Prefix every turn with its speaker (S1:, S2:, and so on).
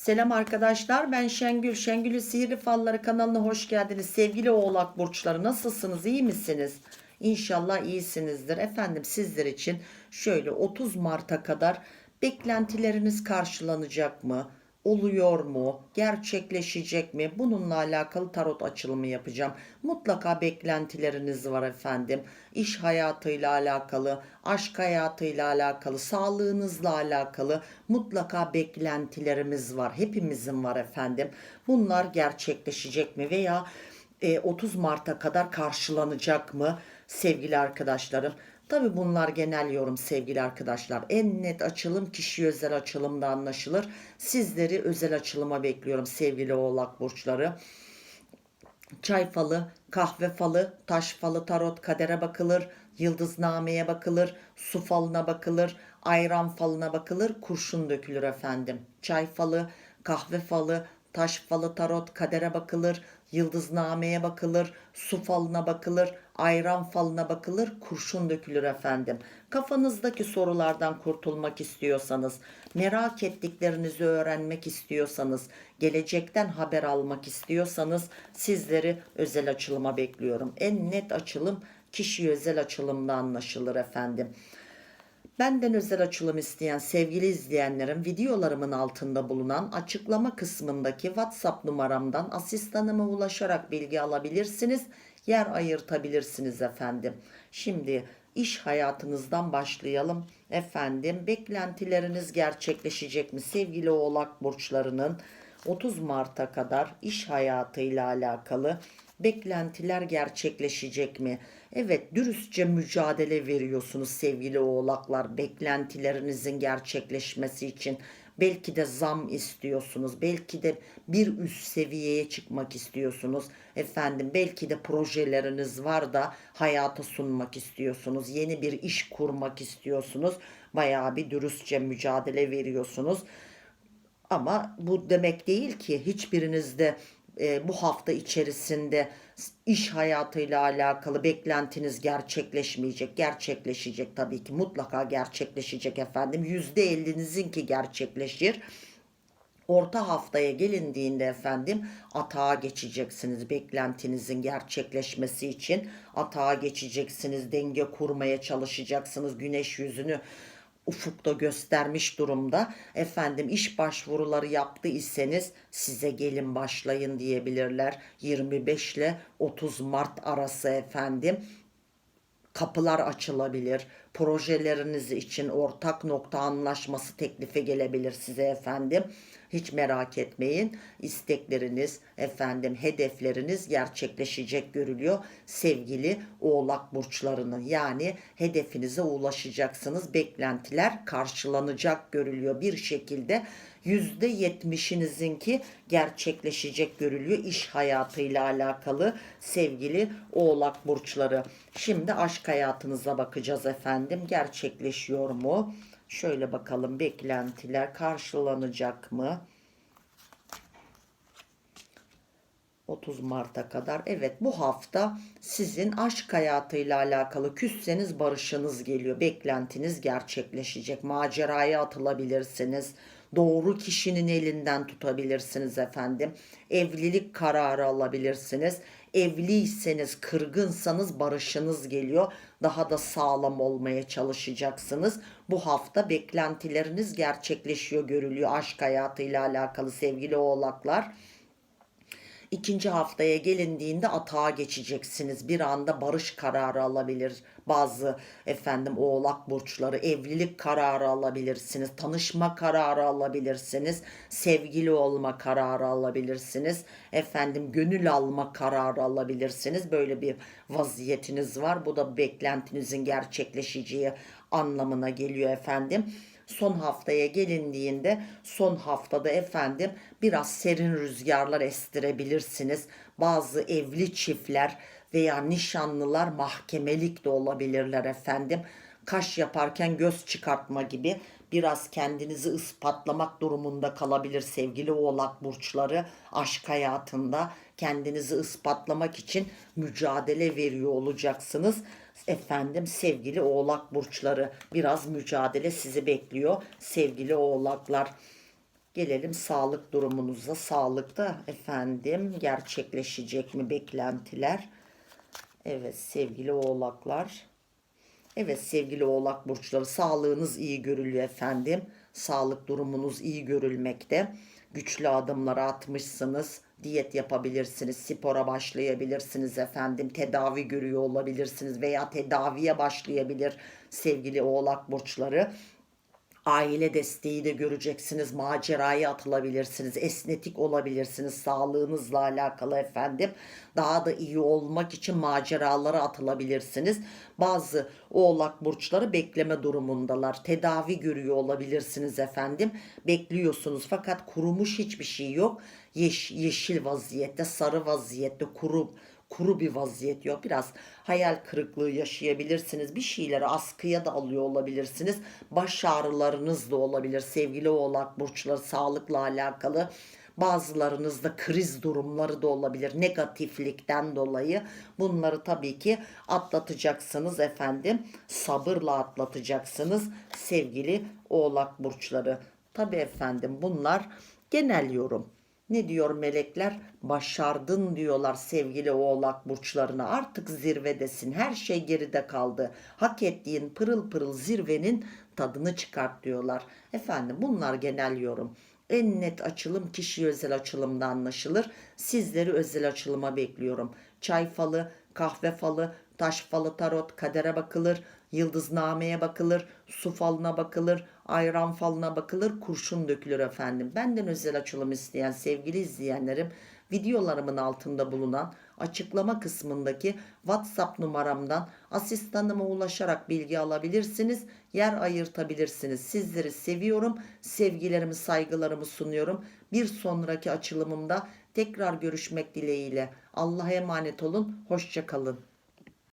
S1: Selam arkadaşlar ben Şengül. Şengül'ün Sihirli Falları kanalına hoş geldiniz. Sevgili oğlak burçları nasılsınız iyi misiniz? İnşallah iyisinizdir. Efendim sizler için şöyle 30 Mart'a kadar beklentileriniz karşılanacak mı? Oluyor mu? Gerçekleşecek mi? Bununla alakalı tarot açılımı yapacağım. Mutlaka beklentileriniz var efendim. İş hayatıyla alakalı, aşk hayatıyla alakalı, sağlığınızla alakalı mutlaka beklentilerimiz var. Hepimizin var efendim. Bunlar gerçekleşecek mi veya e, 30 Mart'a kadar karşılanacak mı sevgili arkadaşlarım? Tabi bunlar genel yorum sevgili arkadaşlar. En net açılım kişi özel açılımda anlaşılır. Sizleri özel açılıma bekliyorum sevgili oğlak burçları. Çay falı, kahve falı, taş falı, tarot, kadere bakılır, yıldıznameye bakılır, su falına bakılır, ayran falına bakılır, kurşun dökülür efendim. Çay falı, kahve falı, taş falı, tarot, kadere bakılır, yıldıznameye bakılır, su falına bakılır, ayran falına bakılır, kurşun dökülür efendim. Kafanızdaki sorulardan kurtulmak istiyorsanız, merak ettiklerinizi öğrenmek istiyorsanız, gelecekten haber almak istiyorsanız sizleri özel açılıma bekliyorum. En net açılım kişi özel açılımda anlaşılır efendim. Benden özel açılım isteyen sevgili izleyenlerim videolarımın altında bulunan açıklama kısmındaki WhatsApp numaramdan asistanıma ulaşarak bilgi alabilirsiniz. Yer ayırtabilirsiniz efendim. Şimdi iş hayatınızdan başlayalım. Efendim beklentileriniz gerçekleşecek mi sevgili oğlak burçlarının 30 Mart'a kadar iş hayatıyla alakalı beklentiler gerçekleşecek mi? Evet dürüstçe mücadele veriyorsunuz sevgili oğlaklar beklentilerinizin gerçekleşmesi için. Belki de zam istiyorsunuz. Belki de bir üst seviyeye çıkmak istiyorsunuz. Efendim belki de projeleriniz var da hayata sunmak istiyorsunuz. Yeni bir iş kurmak istiyorsunuz. Bayağı bir dürüstçe mücadele veriyorsunuz. Ama bu demek değil ki hiçbirinizde e, bu hafta içerisinde iş hayatıyla alakalı beklentiniz gerçekleşmeyecek. Gerçekleşecek tabii ki mutlaka gerçekleşecek efendim. %50'nizin ki gerçekleşir. Orta haftaya gelindiğinde efendim atağa geçeceksiniz beklentinizin gerçekleşmesi için atağa geçeceksiniz denge kurmaya çalışacaksınız güneş yüzünü ufukta göstermiş durumda. Efendim iş başvuruları yaptı iseniz size gelin başlayın diyebilirler. 25 ile 30 Mart arası efendim kapılar açılabilir. Projeleriniz için ortak nokta anlaşması teklifi gelebilir size efendim. Hiç merak etmeyin. İstekleriniz, efendim hedefleriniz gerçekleşecek görülüyor. Sevgili Oğlak burçlarının yani hedefinize ulaşacaksınız. Beklentiler karşılanacak görülüyor bir şekilde. %70'inizinki gerçekleşecek görülüyor iş hayatıyla alakalı sevgili oğlak burçları. Şimdi aşk hayatınıza bakacağız efendim. Gerçekleşiyor mu? Şöyle bakalım beklentiler karşılanacak mı? 30 Mart'a kadar. Evet bu hafta sizin aşk hayatıyla alakalı küsseniz barışınız geliyor. Beklentiniz gerçekleşecek. Maceraya atılabilirsiniz. Doğru kişinin elinden tutabilirsiniz efendim. Evlilik kararı alabilirsiniz. Evliyseniz, kırgınsanız barışınız geliyor. Daha da sağlam olmaya çalışacaksınız. Bu hafta beklentileriniz gerçekleşiyor görülüyor aşk hayatıyla alakalı sevgili oğlaklar. İkinci haftaya gelindiğinde atağa geçeceksiniz. Bir anda barış kararı alabilir. Bazı efendim oğlak burçları evlilik kararı alabilirsiniz. Tanışma kararı alabilirsiniz. Sevgili olma kararı alabilirsiniz. Efendim gönül alma kararı alabilirsiniz. Böyle bir vaziyetiniz var. Bu da beklentinizin gerçekleşeceği anlamına geliyor efendim son haftaya gelindiğinde son haftada efendim biraz serin rüzgarlar estirebilirsiniz. Bazı evli çiftler veya nişanlılar mahkemelik de olabilirler efendim. Kaş yaparken göz çıkartma gibi biraz kendinizi ispatlamak durumunda kalabilir sevgili oğlak burçları aşk hayatında kendinizi ispatlamak için mücadele veriyor olacaksınız. Efendim sevgili oğlak burçları biraz mücadele sizi bekliyor sevgili oğlaklar. Gelelim sağlık durumunuza. Sağlıkta efendim gerçekleşecek mi beklentiler? Evet sevgili oğlaklar. Evet sevgili oğlak burçları sağlığınız iyi görülüyor efendim. Sağlık durumunuz iyi görülmekte. Güçlü adımları atmışsınız. Diyet yapabilirsiniz, spora başlayabilirsiniz efendim. Tedavi görüyor olabilirsiniz veya tedaviye başlayabilir sevgili oğlak burçları. Aile desteği de göreceksiniz. Maceraya atılabilirsiniz. Esnetik olabilirsiniz. Sağlığınızla alakalı efendim. Daha da iyi olmak için maceralara atılabilirsiniz. Bazı oğlak burçları bekleme durumundalar. Tedavi görüyor olabilirsiniz efendim. Bekliyorsunuz fakat kurumuş hiçbir şey yok. Yeş, yeşil vaziyette, sarı vaziyette, kuru kuru bir vaziyet yok. Biraz hayal kırıklığı yaşayabilirsiniz. Bir şeyleri askıya da alıyor olabilirsiniz. Baş ağrılarınız da olabilir. Sevgili oğlak burçları sağlıkla alakalı. Bazılarınızda kriz durumları da olabilir negatiflikten dolayı. Bunları tabii ki atlatacaksınız efendim. Sabırla atlatacaksınız sevgili oğlak burçları. Tabii efendim bunlar genel yorum. Ne diyor melekler? Başardın diyorlar sevgili oğlak burçlarına. Artık zirvedesin. Her şey geride kaldı. Hak ettiğin pırıl pırıl zirvenin tadını çıkart diyorlar. Efendim bunlar genel yorum. En net açılım kişi özel açılımda anlaşılır. Sizleri özel açılıma bekliyorum. Çay falı, kahve falı, taş falı tarot, kadere bakılır, yıldıznameye bakılır, su falına bakılır, ayran falına bakılır, kurşun dökülür efendim. Benden özel açılım isteyen sevgili izleyenlerim videolarımın altında bulunan açıklama kısmındaki WhatsApp numaramdan asistanıma ulaşarak bilgi alabilirsiniz. Yer ayırtabilirsiniz. Sizleri seviyorum. Sevgilerimi, saygılarımı sunuyorum. Bir sonraki açılımımda tekrar görüşmek dileğiyle. Allah'a emanet olun. Hoşça kalın.